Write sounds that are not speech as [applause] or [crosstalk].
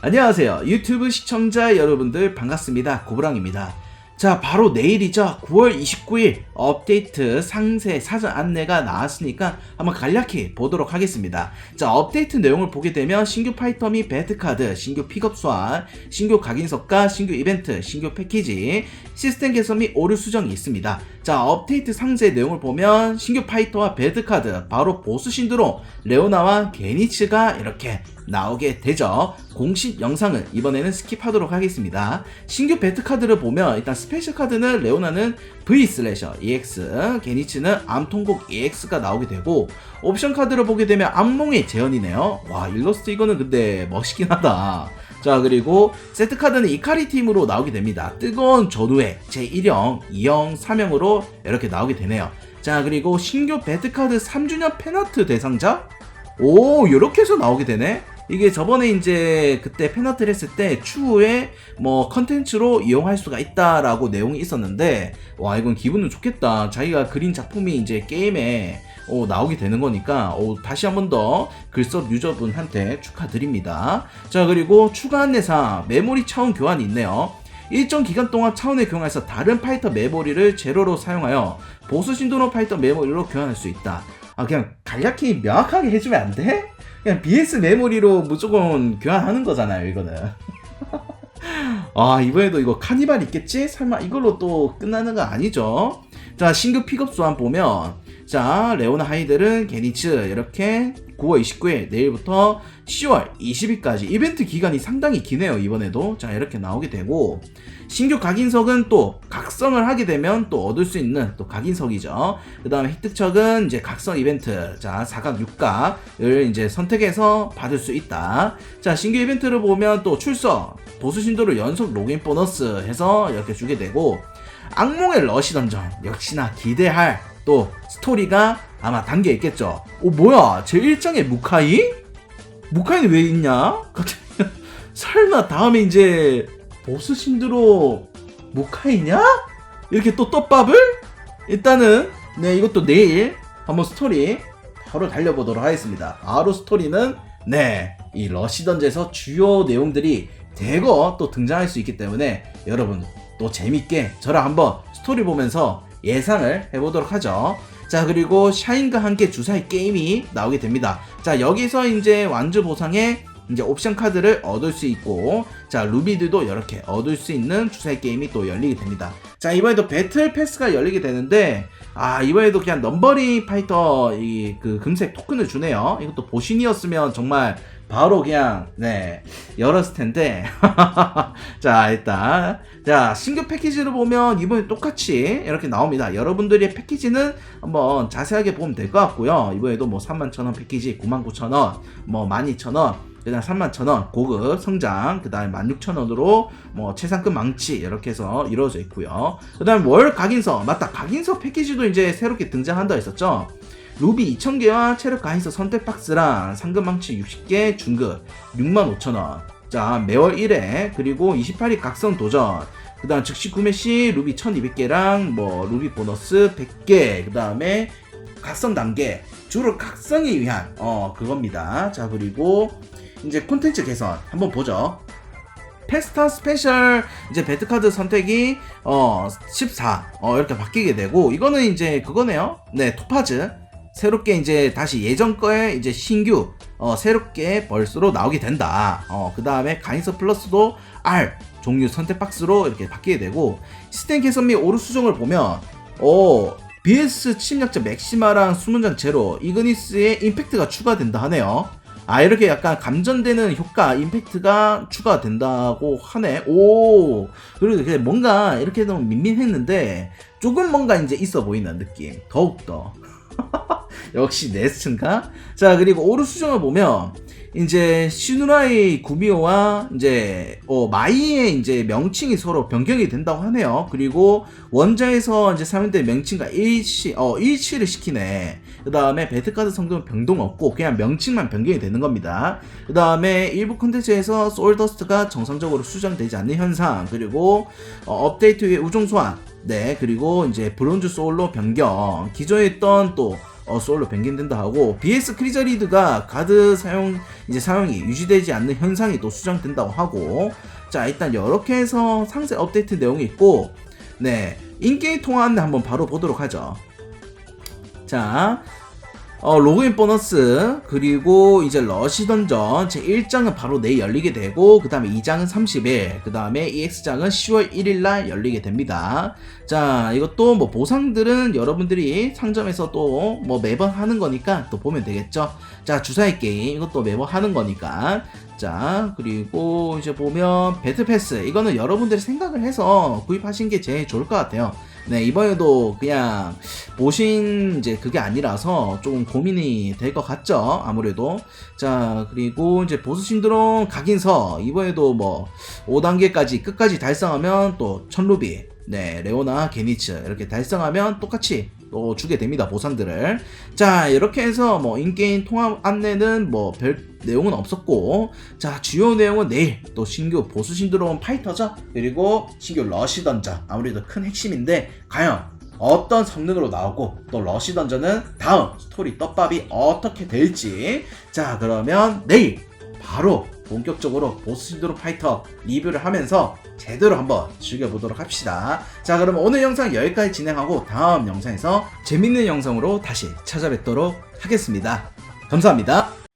안녕하세요. 유튜브 시청자 여러분들 반갑습니다. 고브랑입니다. 자, 바로 내일이죠. 9월 29일 업데이트 상세 사전 안내가 나왔으니까 한번 간략히 보도록 하겠습니다. 자, 업데이트 내용을 보게 되면 신규 파이터 및 배트카드, 신규 픽업 소환, 신규 각인석과 신규 이벤트, 신규 패키지, 시스템 개선 및 오류 수정이 있습니다. 자, 업데이트 상세 내용을 보면 신규 파이터와 배트카드, 바로 보스 신드로, 레오나와 게니츠가 이렇게 나오게 되죠. 공식 영상은 이번에는 스킵하도록 하겠습니다. 신규 배트 카드를 보면 일단 스페셜 카드는 레오나는 V 슬래셔 EX, 게니츠는 암통곡 EX가 나오게 되고 옵션 카드를 보게 되면 악몽의 재현이네요. 와 일러스트 이거는 근데 멋있긴 하다. 자 그리고 세트 카드는 이카리 팀으로 나오게 됩니다. 뜨거운 전후의 제1형, 2형, 3형으로 이렇게 나오게 되네요. 자 그리고 신규 배트 카드 3주년 팬아트 대상자 오, 요렇게 해서 나오게 되네? 이게 저번에 이제 그때 팬아트를 했을 때 추후에 뭐 컨텐츠로 이용할 수가 있다라고 내용이 있었는데 와 이건 기분은 좋겠다. 자기가 그린 작품이 이제 게임에 어, 나오게 되는 거니까 어, 다시 한 번 더 글썹 유저분한테 축하드립니다. 자 그리고 추가 안내사 메모리 차원 교환이 있네요. 일정 기간 동안 차원을 교환해서 다른 파이터 메모리를 제로로 사용하여 보수 신도로 파이터 메모리로 교환할 수 있다. 아 그냥 간략히 명확하게 해주면 안 돼? 그냥 BS 메모리로 무조건 교환하는 거잖아요 이거는 [laughs] 아 이번에도 이거 카니발 있겠지? 설마 이걸로 또 끝나는 거 아니죠? 자 신규 픽업 소환 보면 자 레오나 하이들은 게니츠 이렇게 9월 29일 내일부터 10월 20일까지 이벤트 기간이 상당히 기네요 이번에도 자 이렇게 나오게 되고 신규 각인석은 또 각성을 하게 되면 또 얻을 수 있는 또 각인석이죠 그 다음에 획득척은 이제 각성 이벤트 자 4각 6각을 이제 선택해서 받을 수 있다 자 신규 이벤트를 보면 또 출석 보수 신도를 연속 로그인 보너스 해서 이렇게 주게 되고 악몽의 러시 던전 역시나 기대할 또 스토리가 아마 담겨 있겠죠. 오 뭐야 제 1장에 무카이? 무카이는 왜 있냐? [laughs] 설마 다음에 이제 보스 신드로 무카이냐? 이렇게 또 떡밥을? 일단은 네 이것도 내일 한번 스토리 바로 달려보도록 하겠습니다. 바로 스토리는 네 이 러시 던제에서 주요 내용들이 대거 또 등장할 수 있기 때문에 여러분 또 재밌게 저랑 한번 스토리 보면서 예상을 해보도록 하죠. 자 그리고 샤인과 함께 주사위 게임이 나오게 됩니다. 자 여기서 이제 완주 보상에 이제 옵션 카드를 얻을 수 있고 자 루비들도 이렇게 얻을 수 있는 주사위 게임이 또 열리게 됩니다. 자 이번에도 배틀 패스가 열리게 되는데 아 이번에도 그냥 넘버링 파이터 이 그 금색 토큰을 주네요. 이것도 보신이었으면 정말 바로 그냥 네 열었을 텐데. [laughs] 자 일단. 자 신규 패키지를 보면 이번에 똑같이 이렇게 나옵니다. 여러분들의 패키지는 한번 자세하게 보면 될 것 같고요. 이번에도 뭐 31,000원 패키지 99,000원 뭐 12,000원 그 다음 31,000원 고급 성장 그 다음에 16,000원으로 뭐 최상급 망치 이렇게 해서 이루어져 있고요 그 다음 월 각인서 맞다 각인서 패키지도 이제 새롭게 등장한다 했었죠 루비 2,000개와 체력 가인서 선택 박스랑 상금 망치 60개 중급 65,000원. 자, 매월 1회 그리고 28일 각성 도전. 그 다음 즉시 구매 시 루비 1,200개랑 뭐 루비 보너스 100개. 그 다음에 각성 단계. 주로 각성에 위한 어 그겁니다. 자, 그리고 이제 콘텐츠 개선 한번 보죠. 페스타 스페셜 이제 배트카드 선택이 어 14 어, 이렇게 바뀌게 되고 이거는 이제 그거네요. 네, 토파즈. 새롭게 이제 다시 예전 거에 이제 신규 어, 새롭게 벌스로 나오게 된다. 어, 그 다음에 가인서 플러스도 R 종류 선택 박스로 이렇게 바뀌게 되고 시스템 개선 및 오류 수정을 보면 어, BS 침략자 맥시마랑 수문장 제로 이그니스의 임팩트가 추가된다 하네요. 아 이렇게 약간 감전되는 효과 임팩트가 추가된다고 하네. 오. 그리고 뭔가 이렇게 너무 민민했는데 조금 뭔가 이제 있어 보이는 느낌. 더욱더. [laughs] 역시 네스트인가? 자 그리고 오류 수정을 보면 이제 시누라이 구미호와 이제 어, 마이의 이제 명칭이 서로 변경이 된다고 하네요. 그리고 원자에서 이제 사용된 명칭과 일치 어 일치를 시키네. 그 다음에 배트카드 성능은 변동 없고 그냥 명칭만 변경이 되는 겁니다. 그 다음에 일부 콘텐츠에서 소울더스트가 정상적으로 수정되지 않는 현상 그리고 어, 업데이트 후에 우종 소환 네, 그리고 이제 브론즈 소울로 변경. 기존에 있던 또 어, 소울로 변경된다 하고 BS 크리저리드가 가드 사용 이제 사용이 유지되지 않는 현상이 또 수정된다고 하고 자 일단 이렇게 해서 상세 업데이트 내용이 있고 네 인게임 통화 안내 한번 바로 보도록 하죠. 자 어, 로그인 보너스 그리고 이제 러시 던전 제 1장은 바로 내일 열리게 되고 그 다음에 2장은 30일 그 다음에 EX장은 10월 1일날 열리게 됩니다. 자 이것도 뭐 보상들은 여러분들이 상점에서 또 뭐 매번 하는 거니까 또 보면 되겠죠? 자 주사위 게임 이것도 매번 하는 거니까. 자 그리고 이제 보면 배틀패스 이거는 여러분들이 생각을 해서 구입하신 게 제일 좋을 것 같아요 네 이번에도 그냥 보신 이제 그게 아니라서 조금 고민이 될 것 같죠 아무래도. 자 그리고 이제 보스 신드롬 각인서. 이번에도 뭐 5단계까지 끝까지 달성하면 또 천루비 네 레오나 게니츠 이렇게 달성하면 똑같이 또 주게 됩니다 보상들을. 자 이렇게 해서 뭐 인게임 통합 안내는 뭐 별 내용은 없었고 자 주요 내용은 내일 또 신규 보스 신드롬 파이터죠? 그리고 신규 러시 던전 아무래도 큰 핵심인데 과연 어떤 성능으로 나오고 또 러시 던전은 다음 스토리 떡밥이 어떻게 될지. 자 그러면 내일 바로 본격적으로 보스 신드롬 파이터 리뷰를 하면서 제대로 한번 즐겨보도록 합시다. 자, 그러면 오늘 영상 여기까지 진행하고 다음 영상에서 재밌는 영상으로 다시 찾아뵙도록 하겠습니다. 감사합니다.